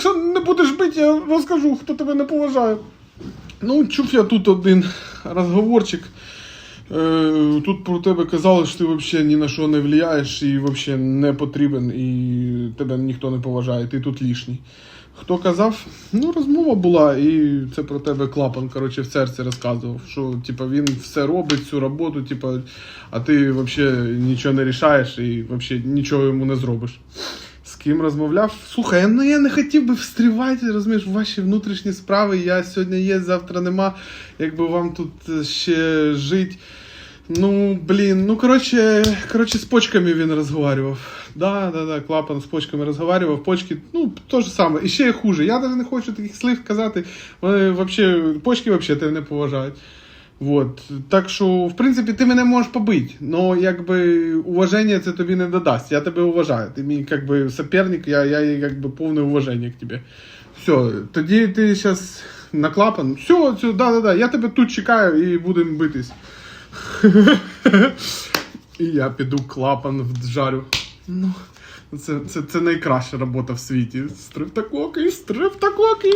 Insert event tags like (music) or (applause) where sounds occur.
якщо не будеш бити, я розкажу, хто тебе не поважає. Ну, чув я тут один розговорчик. Е, Тут про тебе казали, що ти взагалі ні на що не впливаєш і взагалі не потрібен, і тебе ніхто не поважає, ти тут лишній. Хто казав? Ну, розмова була, і це про тебе клапан, коротше, в серці розказував, що типа, він все робить, цю роботу, типа, а ти взагалі нічого не рішаєш і взагалі нічого йому не зробиш. З ким розмовляв? Слухай, ну я не хотів би встрівати, розумієш, в ваші внутрішні справи. Я сьогодні є, завтра нема. Якби вам тут е, ще жити. Ну, блін, ну коротше, коротше, з почками він розговарював. Да, да, да, клапан з почками розговарював. Почки, ну, то ж саме. І ще хуже. Я навіть не хочу таких слів казати. Вони вообще, почки взагалі тебе не поважають. Вот. Так що, в принципі, ти мене можеш побити, але якби уваження це тобі не додасть. Я тебе уважаю. Ти мій якби соперник, я, я якби повне уваження к тебе. Все, тоді ти зараз на клапан. Все, все, да, да, да. Я тебе тут чекаю і будемо битись. (laughs) І я піду клапан вджарю. Ну, це, це, це найкраща робота в світі. Стриптоклоки, стриптоклоки.